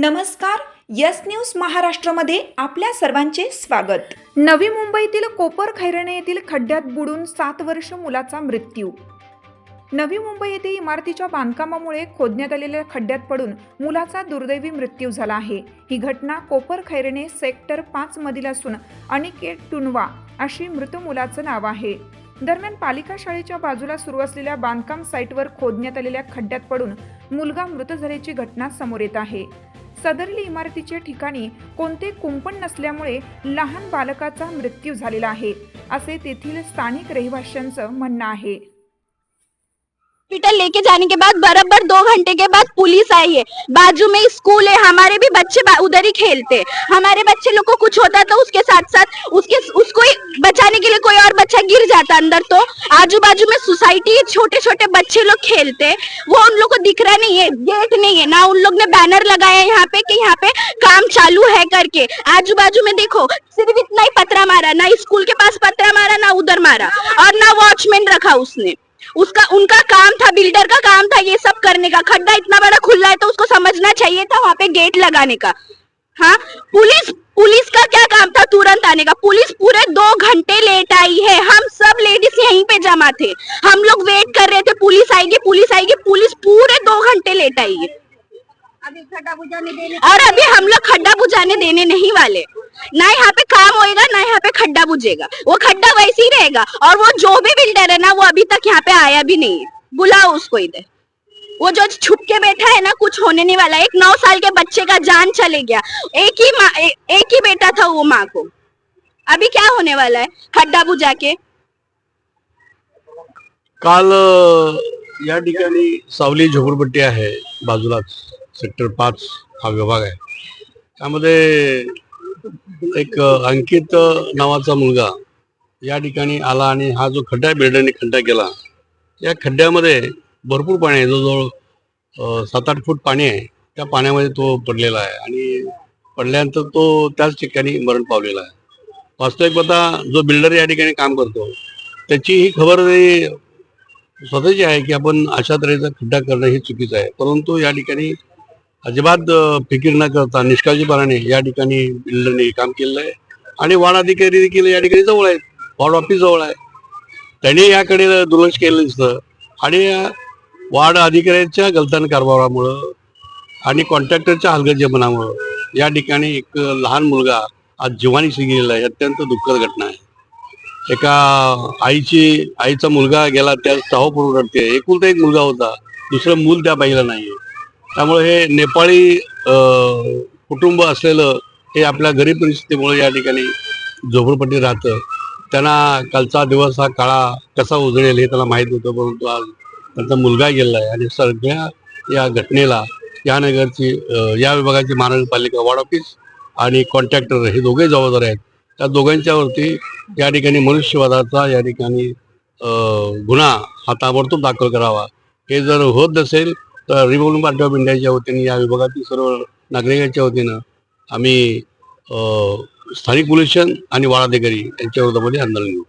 नमस्कार yes news महाराष्ट्रामध्ये आपल्या सर्वांचे स्वागत. नवी मुंबईतील कोपर खैरणे येथील खड्ड्यात बुडून सात वर्ष मुलाचा मृत्यू. नवी मुंबई येथे इमारतीच्या बांधकामामुळे खोदण्यात आलेल्या खड्ड्यात पडून मुलाचा दुर्दैवी मृत्यू झाला आहे. ही घटना कोपर खैरणे सेक्टर पाच मधील असून अनिकेत टुनवा अशी मृत मुलाचं नाव आहे. दरम्यान पालिका शाळेच्या बाजूला सुरू असलेल्या बांधकाम साईटवर खोदण्यात आलेल्या खड्ड्यात पडून मुलगा मृत झाल्याची घटना समोर येत आहे. सदरली इमारतीच्या ठिकाणी कोणते कुंपण नसल्यामुळे लहान बालकाचा मृत्यू झालेला आहे असे तेथील स्थानिक रहिवाशांचं म्हणणं आहे. हॉस्पिटल लेके जाने के बाद बराबर दो घंटे के बाद पुलिस आई है। बाजू में स्कूल है, हमारे भी बच्चे उधर ही खेलते हमारे बच्चे लोग को कुछ होता तो उसके साथ साथ उसके उसको ही बचाने के लिए कोई और बच्चा गिर जाता अंदर तो। आजू बाजू में सोसाइटी छोटे छोटे बच्चे लोग खेलते वो उन लोग को दिख रहा नहीं है, गेट नहीं है। ना उन लोग ने बैनर लगाया यहाँ पे की यहाँ पे काम चालू है करके। आजू बाजू में देखो, सिर्फ़ इतना ही पतरा मारा, ना स्कूल के पास पतरा मारा, ना उधर मारा। और ना वॉचमैन रखा उसने। उसका उनका काम था बिल्डर का काम था ये सब करने का। खड्डा इतना बड़ा खुला है तो उसको समझना चाहिए था वहाँ पे गेट लगाने का। हाँ? पुलिस पुलिस का क्या काम था तुरंत आने का? पुलिस पूरे दो घंटे लेट आई है। हम सब लेडीज़ यहीं पे जमा थे। हम लोग वेट कर रहे थे पुलिस आएगी पुलिस आएगी पुलिस पूरे दो घंटे लेट आई है। अभी खड्डा बुझाने देने और अभी हम लोग खड्डा बुझाने देने नहीं वाले। ना यहाँ पे काम होएगा ना यहाँ पे खड्डा बुझेगा वो खड्डा वैसे ही रहेगा और वो जो भी बिल्डर है ना वो अभी तक यहाँ पे आया भी नहीं। है बुलाओ उसको इधर। वो जो छुप के बैठा है ना कुछ होने नहीं वाला। एक नौ साल के बच्चे का जान चले गया। एक ही माँ ए, एक ही बेटा था वो माँ को। अभी क्या होने वाला है खड्डा बुझा के? काल या ठिकाणी सावली झोपडपट्टी आहे बाजूलाच सेक्टर पाच हा विभाग आहे. त्यामध्ये एक अंकित नावाचा मुलगा या ठिकाणी आला आणि हा जो खड्डा आहे बिल्डरने खड्डा केला. या खड्ड्यामध्ये भरपूर पाणी आहे. जवळजवळ सात आठ फूट पाणी आहे. त्या पाण्यामध्ये तो पडलेला आहे आणि पडल्यानंतर तो त्याच ठिकाणी मरण पावलेला आहे. वास्तविक जो बिल्डर या ठिकाणी काम करतो त्याची ही खबरदारी स्वतःची आहे की आपण अशा तऱ्हेचा खड्डा करणं हे चुकीचं आहे. परंतु या ठिकाणी अजिबात फिकीर न करता निष्काळजीपणाने या ठिकाणी बिल्डरने काम केलेलं आहे. आणि वार्ड अधिकारी देखील या ठिकाणी जवळ आहेत. वार्ड ऑफिस जवळ आहे. त्यांनी याकडे दुर्लक्ष केलं दिसतं. आणि वार्ड अधिकाऱ्यांच्या गलतान कारभारामुळं आणि कॉन्ट्रॅक्टरच्या हलगर्जीपणामुळं या ठिकाणी एक लहान मुलगा आज जीवानीशी गेलेला आहे. अत्यंत दुःखद घटना आहे. एका आईची आईचा मुलगा गेला त्या चाहपूर्वक रडते. एकुलता एक मुलगा होता. दुसरं मूल त्या बाईला नाहीये. त्यामुळे हे नेपाळी कुटुंब असलेलं हे आपल्या गरीब परिस्थितीमुळे या ठिकाणी झोपडपट्टी राहतं. त्यांना कालचा दिवस हा काळा कसा उजळेल हे त्यांना माहीत होतं परंतु आज त्यांचा मुलगा गेला आहे आणि सगळ्या या घटनेला या नगरची या विभागाची महानगरपालिका वार्ड ऑफिस आणि कॉन्ट्रॅक्टर हे दोघे जबाबदार आहेत. त्या दोघांच्यावरती या ठिकाणी मनुष्यवादाचा या ठिकाणी गुन्हा हा ताबडतोब दाखल करावा. हे जर होत नसेल तर रिपब्लिक पार्टी ऑफ इंडियाच्या वतीने या विभागातील सर्व नागरिकांच्या वतीनं आम्ही स्थानिक पोलीस आणि वाडाधिकारी यांच्या विरोधामध्ये आंदोलन घेऊ.